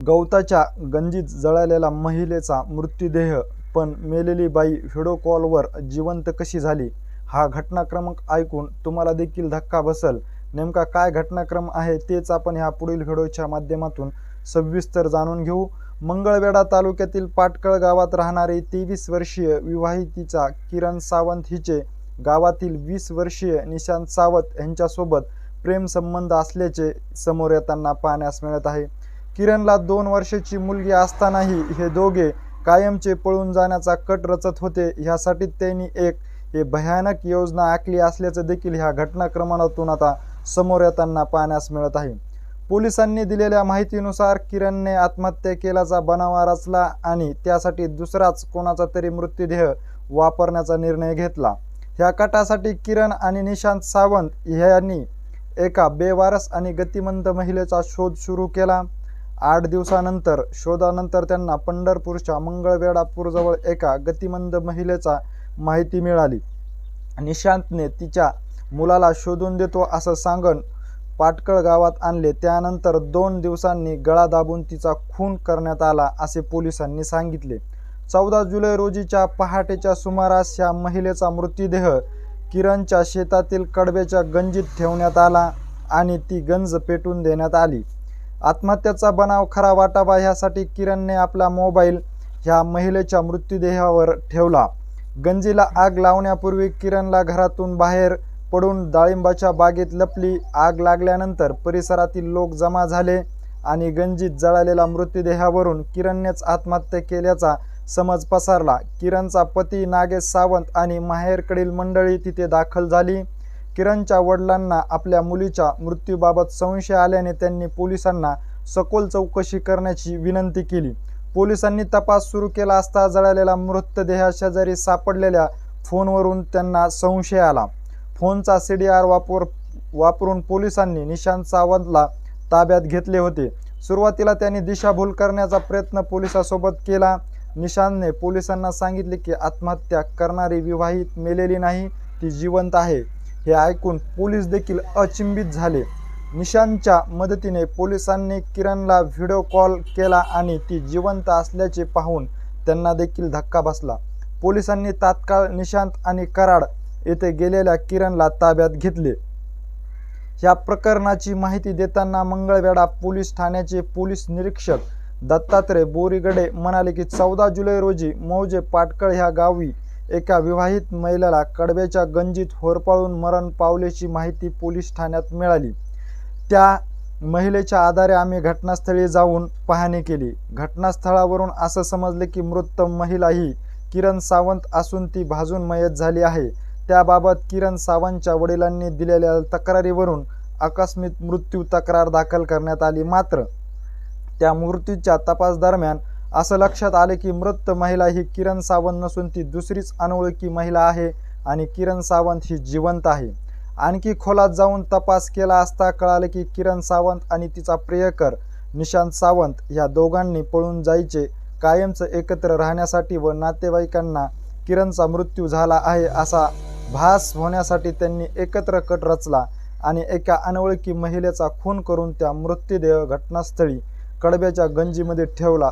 गवताच्या गंजीत जळालेला महिलेचा मृतदेह पण मेलेली बाई व्हिडिओ कॉलवर जिवंत कशी झाली? हा घटनाक्रम ऐकून तुम्हाला देखील धक्का बसल. नेमका काय घटनाक्रम आहे तेच आपण ह्या पुढील व्हिडिओच्या माध्यमातून सविस्तर जाणून घेऊ. मंगळवेढा तालुक्यातील पाटकळ गावात राहणारी तेवीस वर्षीय विवाहितीचा किरण सावंत हिचे गावातील वीस वर्षीय निशांत सावंत यांच्यासोबत प्रेमसंबंध असल्याचे समोर येताना पाहण्यास मिळत आहे. किरणला दोन वर्षाची मुलगी असतानाही हे दोघे कायमचे पळून जाण्याचा कट रचत होते. ह्यासाठी त्यांनी एक हे भयानक योजना आखली असल्याचं देखील ह्या घटनाक्रमणातून आता समोर येताना पाहण्यास मिळत आहे. पोलिसांनी दिलेल्या माहितीनुसार किरणने आत्महत्या केल्याचा बनावा रचला आणि त्यासाठी दुसराच कोणाचा तरी मृत्यूदेह वापरण्याचा निर्णय घेतला. ह्या कटासाठी किरण आणि निशांत सावंत यांनी एका बेवारस आणि गतिमंद महिलेचा शोध सुरू केला. आठ दिवसानंतर शोधानंतर त्यांना पंढरपूरच्या मंगळवेढापूरजवळ एका गतिमंद महिलेचा माहिती मिळाली. निशांतने तिच्या मुलाला शोधून देतो असं सांगून पाटकळ गावात आणले. त्यानंतर दोन दिवसांनी गळा दाबून तिचा खून करण्यात आला असे पोलिसांनी सांगितले. चौदा जुलै रोजीच्या पहाटेच्या सुमारास या महिलेचा मृतदेह किरणच्या शेतातील कडब्याच्या गंजीत ठेवण्यात आला आणि ती गंज पेटून देण्यात आली. आत्महत्याचा बनाव खरा वाटावा ह्यासाठी किरणने आपला मोबाईल ह्या महिलेच्या मृत्यूदेहावर ठेवला. गंजीला आग लावण्यापूर्वी किरणला घरातून बाहेर पडून डाळिंबाच्या बागेत लपली. आग लागल्यानंतर परिसरातील लोक जमा झाले आणि गंजीत जळालेला मृतदेहावरून किरणनेच आत्महत्या केल्याचा समज पसरला. किरणचा पती नागेश सावंत आणि माहेरकडील मंडळी तिथे दाखल झाली. किरणच्या वडिलांना आपल्या मुलीच्या मृत्यूबाबत संशय आल्याने त्यांनी पोलिसांना सखोल चौकशी करण्याची विनंती केली. पोलिसांनी तपास सुरू केला असता जळालेला मृतदेहाशेजारी सापडलेल्या फोनवरून त्यांना संशय आला. फोनचा सी डी आर वापर वापरून पोलिसांनी निशांत सावंतला ताब्यात घेतले होते. सुरुवातीला त्यांनी दिशाभूल करण्याचा प्रयत्न पोलिसासोबत केला. निशांतने पोलिसांना सांगितले की आत्महत्या करणारी विवाहित मेलेली नाही ती जिवंत आहे. हे ऐकून पोलीस देखील अचिंबित झाले. निशांतच्या मदतीने पोलिसांनी किरणला व्हिडिओ कॉल केला आणि ती जिवंत असल्याचे पाहून त्यांना देखील धक्का बसला. पोलिसांनी तात्काळ निशांत आणि कराड येथे गेलेल्या किरणला ताब्यात घेतले. या प्रकरणाची माहिती देताना मंगळवेढा पोलीस ठाण्याचे पोलीस निरीक्षक दत्तात्रय बोरीगडे म्हणाले की चौदा जुलै रोजी मौजे पाटकळ ह्या गावी एका विवाहित महिलेला कडब्याच्या गंजीत होरपाळून मरण पावल्याची माहिती पोलीस ठाण्यात मिळाली. त्या महिलेच्या आधारे आम्ही घटनास्थळी जाऊन पाहणी केली. घटनास्थळावरून असं समजले की मृत महिला ही किरण सावंत असून ती भाजून मयत झाली आहे. त्याबाबत किरण सावंतच्या वडिलांनी दिलेल्या तक्रारीवरून आकस्मित मृत्यू तक्रार दाखल करण्यात आली मात्र त्या मृत्यूच्या तपास दरम्यान असं लक्षात आले की मृत महिला ही किरण सावंत नसून ती दुसरीच अनोळखी महिला आहे आणि किरण सावंत ही जिवंत आहे. आणखी खोलात जाऊन तपास केला असता कळाले की किरण सावंत आणि तिचा प्रियकर निशांत सावंत या दोघांनी पळून जायचे कायमचं एकत्र राहण्यासाठी व नातेवाईकांना किरणचा मृत्यू झाला आहे असा भास होण्यासाठी त्यांनी एकत्र कट रचला आणि एका अनोळखी महिलेचा खून करून त्या मृतदेह घटनास्थळी कडब्याच्या गंजीमध्ये ठेवला.